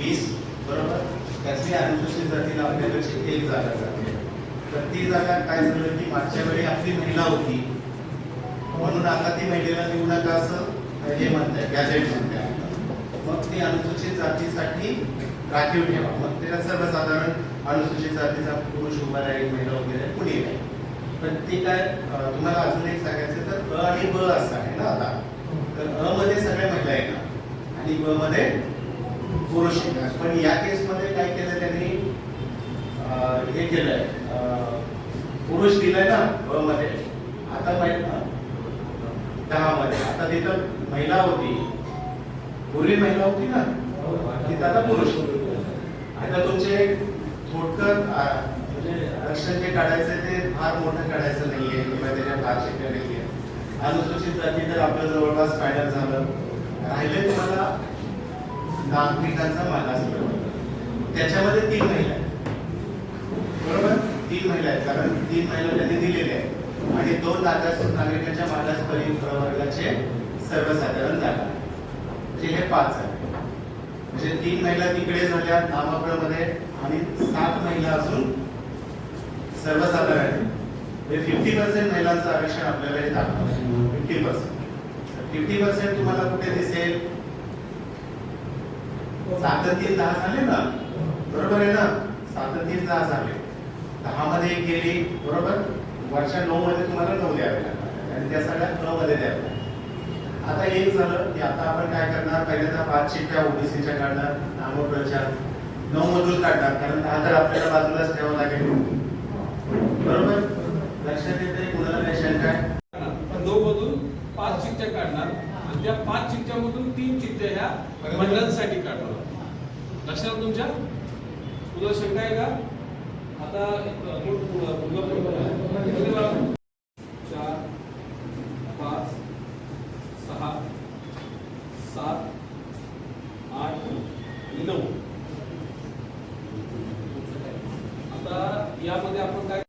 वीस बरोबर? त्यातली अनुसूचित जातीला आपल्याकडची एक जागा जाते तर ती जागा काय झालं की मागच्या वेळी आपली महिला होती. म्हणून आता ती महिलेला देऊ नका असं हे म्हणताय गॅझेट म्हणताय मग ती अनुसूचित जातीसाठी राखीव ठेवा. मग त्याला सर्वसाधारण अनुसूचित जातीचा पुरुष उभा राहील महिला वगैरे कुणी नाही. पण ते काय तुम्हाला अजून एक सांगायचं तर अ आणि ब असं आहे ना आता. तर अ मध्ये सगळ्या महिला येतात आणि ब मध्ये पुरुष पण या केसमध्ये काय केलं त्यांनी? हे केलंय. अं, पुरुष दिलाय ना ब मध्ये आता महिला दहा मध्ये आता तिथं महिला होती. पूर्वी महिला होती ना? तिथं आता पुरुष. आता तुमचे थोडक्यात म्हणजे लक्षण जे काढायचं ते फार मोठं काढायचं नाहीये. किंवा त्याच्या फार शिकले नाहीये. अनुसूचित जाती तर आपलं जवळपास फायनल झालं. राहिले तुम्हाला नागरिकांचा मागास त्याच्यामध्ये तीन महिला आहेत. बरोबर? तीन महिला आहेत. कारण तीन महिला त्यांनी दिलेल्या आहेत. आणि दोन नागरिक नागरिकांच्या मागास परि- प्रवर्गाचे सर्वसाधारण जागा. म्हणजे हे पाच आहे म्हणजे तीन महिला तिकडे झाल्या नामाप्रमध्ये आणि सात महिला असून सर्वसाधारण आहे म्हणजे फिफ्टी पर्सेंट महिलांचं आरक्षण आपल्याला हे दाखवलं. फिफ्टी पर्सेंट फिफ्टी पर्सेंट तुम्हाला कुठे दिसेल? सात दहा झाले ना बरोबर आहे ना? सात तीन दहा झाले. दहा मध्ये एक गेली बरोबर? वर्षा नऊ मध्ये तुम्हाला नऊ द्यावे लागतात. आणि त्या सगळ्या नऊ मध्ये द्यावे आता एक झालं की आता आपण काय करणार? पहिल्यांदा पाच चिठ्ठ्या ओबीसीच्या काढणार नामप्रचार. नऊ मधून काढणार कारण दहा तर आपल्याला बाजूलाच ठेवावं लागेल. बरोबर? लक्षात येते कुणाला काय शंका आहे? पण नऊ मधून पाच चिठ्ठ्या काढणार. आणि त्या पाच चिठ्ठ्यामधून तीन चिठ्ठ्या ह्या मंडळांसाठी काढणार. लक्षात तुमच्या? तुला शंका आहे का? आता? चार पाच सहा सात आठ आणि नऊ. आता यामध्ये आपण काय